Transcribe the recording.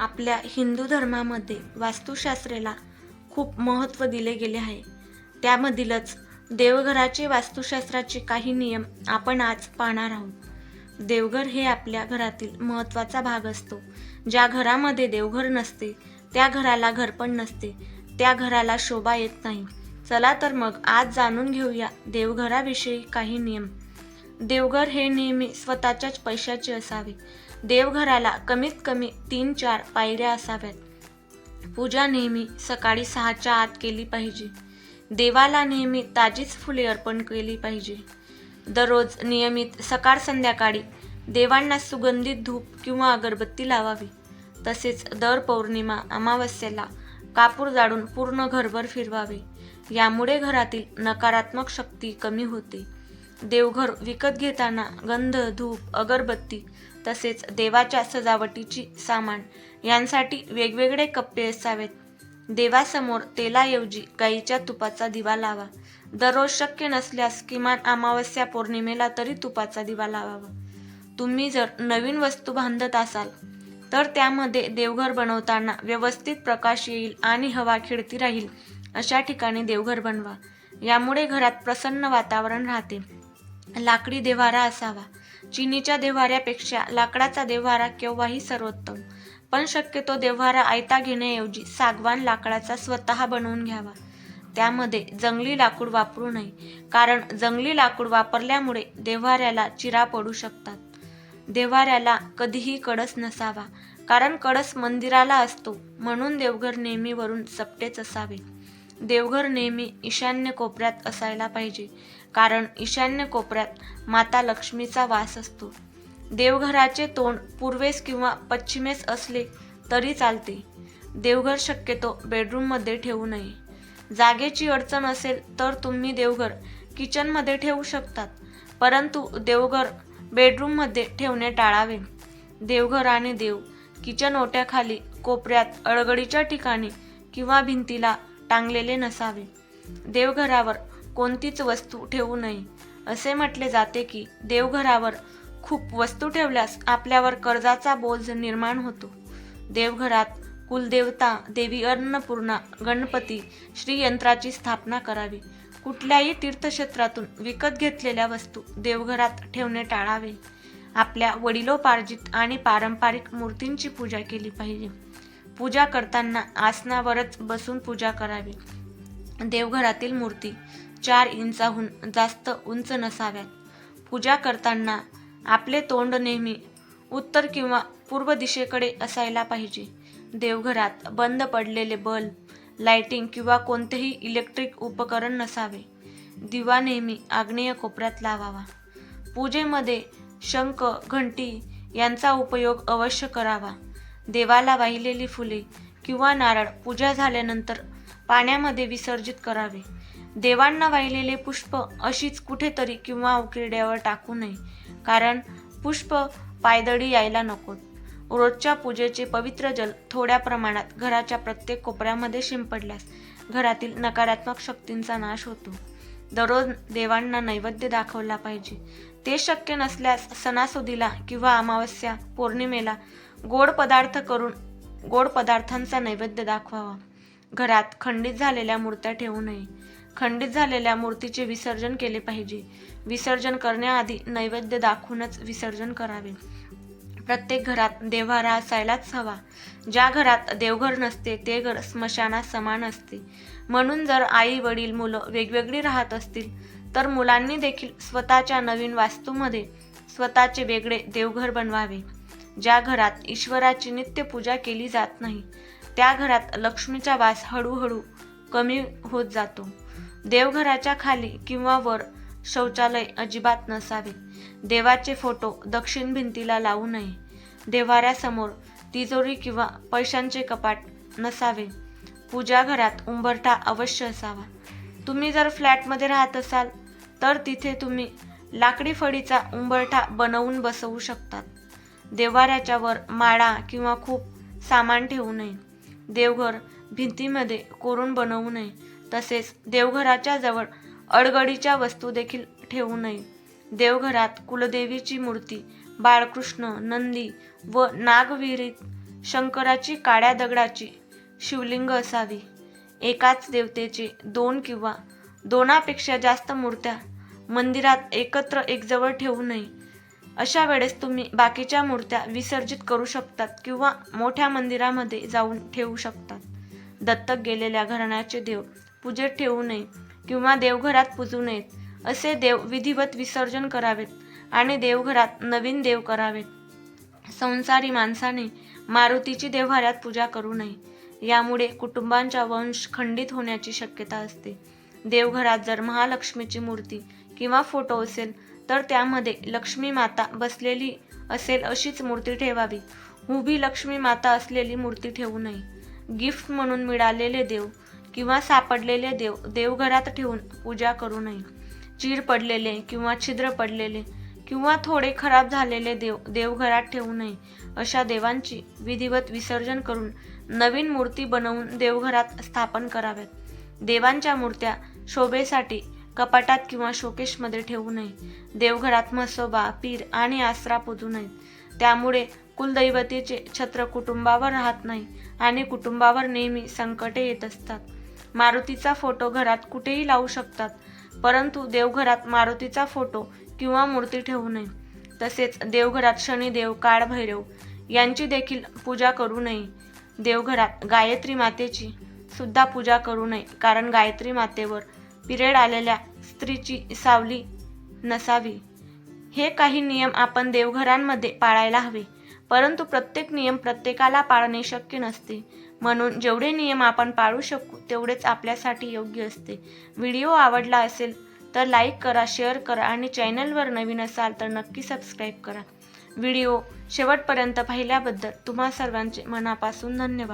आपल्या हिंदू धर्मामध्ये वास्तुशास्त्राला खूप महत्त्व दिले गेले आहे. त्यामधीलच देवघराचे वास्तुशास्त्राचे काही नियम आपण आज पाहणार आहोत. देवघर हे आपल्या घरातील महत्त्वाचा भाग असतो. ज्या घरामध्ये देवघर नसते त्या घराला घरपण नसते त्या घराला शोभा येत नाही. चला तर मग आज जाणून घेऊया देवघराविषयी काही नियम. देवघर हे नेहमी स्वतःच्याच पैशाचे असावे. देवघराला कमीत कमी तीन चार पायऱ्या असाव्यात. पूजा नेहमी सकाळी सहाच्या आत केली पाहिजे. देवाला नेहमी ताजीच फुले अर्पण केली पाहिजे. दररोज नियमित सकाळ संध्याकाळी देवांना सुगंधित धूप किंवा अगरबत्ती लावावी. तसेच दर पौर्णिमा अमावस्येला कापूर जाळून पूर्ण घरभर फिरवावे. यामुळे घरातील नकारात्मक शक्ती कमी होते. देवघर विकत घेताना गंध धूप अगरबत्ती तसेच देवाच्या सजावटीची सामान यांसाठी वेगवेगळे कप्पे असावेत. देवासमोर तेलाऐवजी गाईच्या तुपाचा दिवा लावा. दररोज शक्य नसल्यास किमान अमावस्या पौर्णिमेला तरी तुपाचा दिवा लावावा. तुम्ही जर नवीन वस्तू बांधत असाल तर त्यामध्ये देवघर बनवताना व्यवस्थित प्रकाश येईल आणि हवा खिळती राहील अशा ठिकाणी देवघर बनवा. यामुळे घरात प्रसन्न वातावरण राहते. लाकडी देव्हारा असावा. चिनीच्या देव्हाऱ्यापेक्षा लाकडाचा देव्हारा केव्हाही सर्वोत्तम. पण शक्यतो देव्हारा आयता घेण्याऐवजी सागवान लाकडाचा स्वतः बनवून घ्यावा. त्यामध्ये जंगली लाकूड वापरू नये कारण जंगली लाकूड वापरल्यामुळे देव्हाऱ्याला चिरा पडू शकतात. देव्हाऱ्याला कधीही कडस नसावा कारण कडस मंदिराला असतो म्हणून देवघर नेहमीवरून सपटेच असावे. देवघर नेहमी ईशान्य कोपऱ्यात असायला पाहिजे कारण ईशान्य कोपऱ्यात माता लक्ष्मीचा वास असतो. देवघराचे तोंड पूर्वेस किंवा पश्चिमेस असले तरी चालते. देवघर शक्यतो बेडरूममध्ये ठेवू नये. जागेची अडचण असेल तर तुम्ही देवघर किचनमध्ये ठेवू शकतात परंतु देवघर बेडरूममध्ये ठेवणे टाळावे. देवघर आणि देव किचन ओट्याखाली कोपऱ्यात अडगडीच्या ठिकाणी किंवा भिंतीला टांगलेले नसावे. देवघरावर कोणतीच वस्तू ठेवू नये. असे म्हटले जाते की देवघरावर खूप वस्तू ठेवल्यास आपल्यावर कर्जाचा बोज निर्माण होतो. देवघरात कुलदेवता देवी अन्नपूर्णा गणपती श्रीयंत्राची स्थापना करावी. कुठल्याही तीर्थक्षेत्रातून विकत घेतलेल्या वस्तू देवघरात ठेवणे टाळावे. आपल्या वडिलोपार्जित आणि पारंपरिक मूर्तींची पूजा केली पाहिजे. पूजा करताना आसनावरच बसून पूजा करावी. देवघरातील मूर्ती चार इंचाहून जास्त उंच नसाव्यात. पूजा करताना आपले तोंड नेहमी उत्तर किंवा पूर्व दिशेकडे असायला पाहिजे. देवघरात बंद पडलेले बल्ब लाइटिंग किंवा कोणतेही इलेक्ट्रिक उपकरण नसावे. दिवा नेहमी आग्नेय कोपऱ्यात लावावा. पूजेमध्ये शंख घंटी यांचा उपयोग अवश्य करावा. देवाला वाहिलेली फुले किंवा नारळ पूजा झाल्यानंतर पाण्यामध्ये विसर्जित करावे. देवांना वाहिलेले पुष्प अशीच कुठेतरी किंवा उकिरड्यावर टाकू नये. कारण पुष्प पायदळी यायला नकोत रोजच्या पूजेचे पवित्र जल थोड्या प्रमाणात घराच्या प्रत्येक कोपऱ्यामध्ये शिंपडल्यास घरातील नकारात्मक शक्तींचा नाश होतो. दररोज देवांना नैवेद्य दाखवला पाहिजे. ते शक्य नसल्यास सणासुदीला किंवा अमावस्या पौर्णिमेला गोड पदार्थ करून गोड पदार्थांचा नैवेद्य दाखवावा. घरात खंडित झालेल्या मूर्त्या ठेवू नये. खंडित झालेल्या मूर्तीचे विसर्जन केले पाहिजे. विसर्जन करण्याआधी नैवेद्य दाखवूनच विसर्जन करावे. प्रत्येक घरात देव्हारा असायलाच हवा. ज्या घरात देवघर नसते ते घर स्मशानात समान असते. म्हणून जर आई वडील मुलं वेगवेगळी राहत असतील तर मुलांनी देखील स्वतःच्या नवीन वास्तूमध्ये स्वतःचे वेगळे देवघर बनवावे. ज्या घरात ईश्वराची नित्य पूजा केली जात नाही त्या घरात लक्ष्मीचा वास हळूहळू कमी होत जातो. देवघराच्या खाली किंवा वर शौचालय अजिबात नसावे. देवाचे फोटो दक्षिण भिंतीला लावू नये. देवाऱ्यासमोर तिजोरी किंवा पैशांचे कपाट नसावे. पूजा घरात उंबरठा अवश्य असावा. तुम्ही जर फ्लॅटमध्ये राहत असाल तर तिथे तुम्ही लाकडी फळीचा उंबरठा बनवून बसवू शकतात. देवाऱ्याच्या वर माळा किंवा खूप सामान ठेवू नये. देवघर भिंतीमध्ये कोरून बनवू नये. तसेच देवघराच्या जवळ अडगडीच्या वस्तू देखील ठेवू नये. देवघरात कुलदेवीची मूर्ती बाळकृष्ण नंदी व नागविहिरीत शंकराची काळ्या दगडाची शिवलिंग असावी. एकाच देवतेचे दोन किंवा दोनापेक्षा जास्त मूर्त्या मंदिरात एकत्र एकजवळ ठेवू नये. अशा वेळेस तुम्ही बाकीच्या मूर्त्या विसर्जित करू शकतात किंवा मोठ्या मंदिरामध्ये जाऊन ठेवू शकतात. दत्तक गेलेल्या घराण्याचे देव पूजेत ठेवू नये किंवा देवघरात पूजू नयेत असे देव विधिवत विसर्जन करावेत आणि देवघरात नवीन देव करावेत. संसारी माणसाने मारुतीची देवघरात पूजा करू नये. यामुळे कुटुंबांचा वंश खंडित होण्याची शक्यता असते. देवघरात जर महालक्ष्मीची मूर्ती किंवा फोटो असेल तर त्यामध्ये लक्ष्मी माता बसलेली असेल अशीच मूर्ती ठेवावी. उभी लक्ष्मी माता असलेली मूर्ती ठेवू नये. गिफ्ट म्हणून मिळालेले देव किंवा सापडलेले देव देवघरात ठेवून पूजा करू नये. चीर पडलेले किंवा छिद्र पडलेले किंवा थोडे खराब झालेले देव देवघरात ठेवू नये. अशा देवांची विधिवत विसर्जन करून नवीन मूर्ती बनवून देवघरात स्थापन कराव्यात. देवांच्या मूर्त्या शोभेसाठी कपाटात किंवा शोकेशमध्ये ठेवू नये. देवघरात म्हसोबा पीर आणि आसरा पुजू नयेत. त्यामुळे कुलदैवतेचे छत्र कुटुंबावर राहत नाही आणि कुटुंबावर नेहमी संकटे येत असतात. मारुतीचा फोटो घरात कुठेही लावू शकतात परंतु देवघरात मारुतीचा फोटो किंवा मूर्ती ठेवू नये. तसेच देवघरात शनिदेव काळभैरव यांची देखील पूजा करू नये. देवघरात गायत्री मातेची सुद्धा पूजा करू नये कारण गायत्री मातेवर पिरियड आलेल्या स्त्रीची सावली नसावी. हे काही नियम आपण देवघरांमध्ये पाळायला हवे. परंतु प्रत्येक नियम प्रत्येकाला पाळणे शक्य नसते. म्हणून जेवढे नियम आपण पाळू शकू तेवढेच आपल्यासाठी योग्य असते. व्हिडिओ आवडला असेल तर लाईक करा शेअर करा आणि चॅनलवर नवीन असाल तर नक्की सबस्क्राईब करा. व्हिडिओ शेवटपर्यंत पाहिल्याबद्दल तुम्हा सर्वांचे मनापासून धन्यवाद.